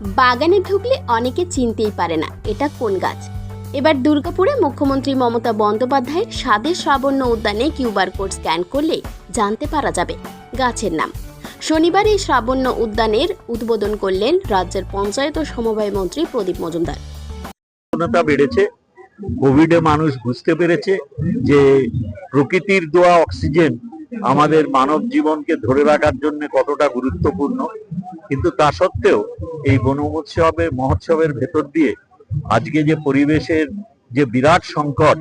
বাগানে ঢুকলে অনেকে চিনতেই পারে না, এটা কোন গাছ? এবার দুর্গাপুরে মুখ্যমন্ত্রী মমতা বন্দ্যোপাধ্যায়ের স্বাদের শ্রাবণ্য উদ্যানে কিউবার কোড স্ক্যান করলে জানতে পারা যাবে গাছের নাম। শনিবার এই শ্রাবণ্য উদ্যানের উদ্বোধন করলেন রাজ্যের পঞ্চায়েত ও সমবায় মন্ত্রী প্রদীপ মজুমদার। বেড়েছে কোভিডে মানুষ বুঝতে পেরেছে যে প্রকৃতির দেওয়া অক্সিজেন আমাদের মানব জীবনকে ধরে রাখার জন্য কতটা গুরুত্বপূর্ণ। কিন্তু তা সত্ত্বেও এই উৎসবে, মহোৎসবের ভেতর দিয়ে আজকে যে পরিবেশের যে বিরাট সংকট,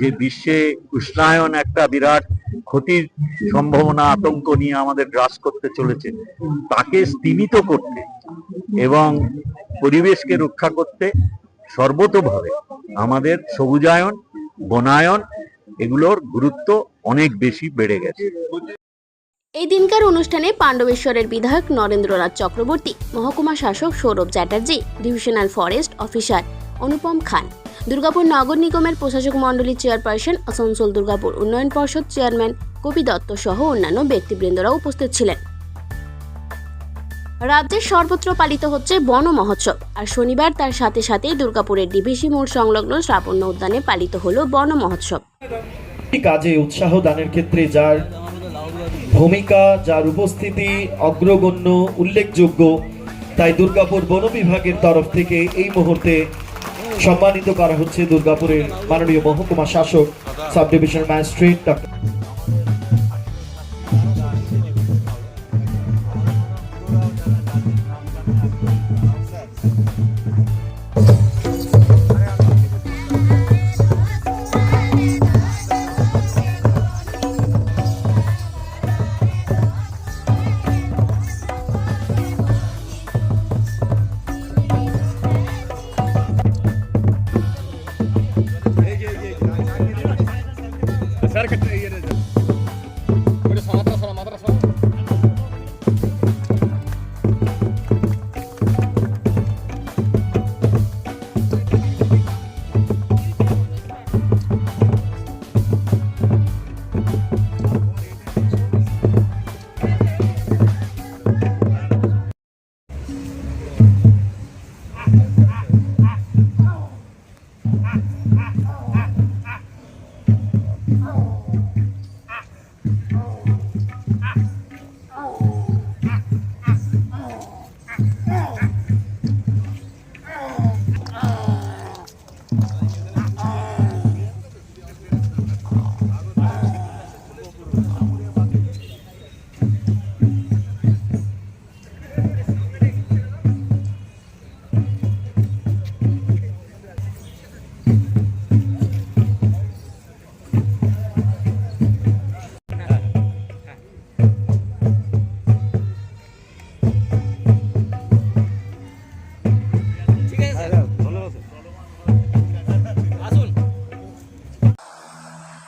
যে বিশ্বে উষ্ণায়ন একটা বিরাট ক্ষতির সম্ভাবনা, আতঙ্ক নিয়ে আমাদের গ্রাস করতে চলেছে, তাকে স্তীমিত করতে এবং পরিবেশকে রক্ষা করতে সর্বতোভাবে আমাদের সবুজায়ন, বনায়ন এগুলোর গুরুত্ব অনেক বেশি বেড়ে গেছে। এই দিনকার অনুষ্ঠানে পাণ্ডবেশ্বরের বিধায়ক নরেন্দ্রনাথ চক্রবর্তী, মহকুমা শাসক Sourav Chatterjee, divisional forest officer Anupam Khan, Durgapur নগর নিগমের প্রশাসক মণ্ডলীর চেয়ারপারসন আসানসোল দুর্গাপুর উন্নয়ন পর্ষদ চেয়ারম্যান কবি দত্ত সহ অন্যান্য ব্যক্তিবৃন্দরা উপস্থিত ছিলেন। রাজ্যের সর্বত্র পালিত হচ্ছে বন মহোৎসব আর শনিবার তার সাথে সাথেই দুর্গাপুরের ডিভিসি মোড় সংলগ্ন শ্রাবণ্য উদ্যানে পালিত হলো বন মহোৎসব। কাজে উৎসাহ দানের ক্ষেত্রে যার ভূমিকা, যার উপস্থিতি অগ্রগণ্য, উল্লেখযোগ্য। তাই দুর্গাপুর বন বিভাগের তরফ থেকে এই মুহূর্তে সম্মানিত করা হচ্ছে দুর্গাপুরের মাননীয় মহকুমা শাসক sub division magistrate doctor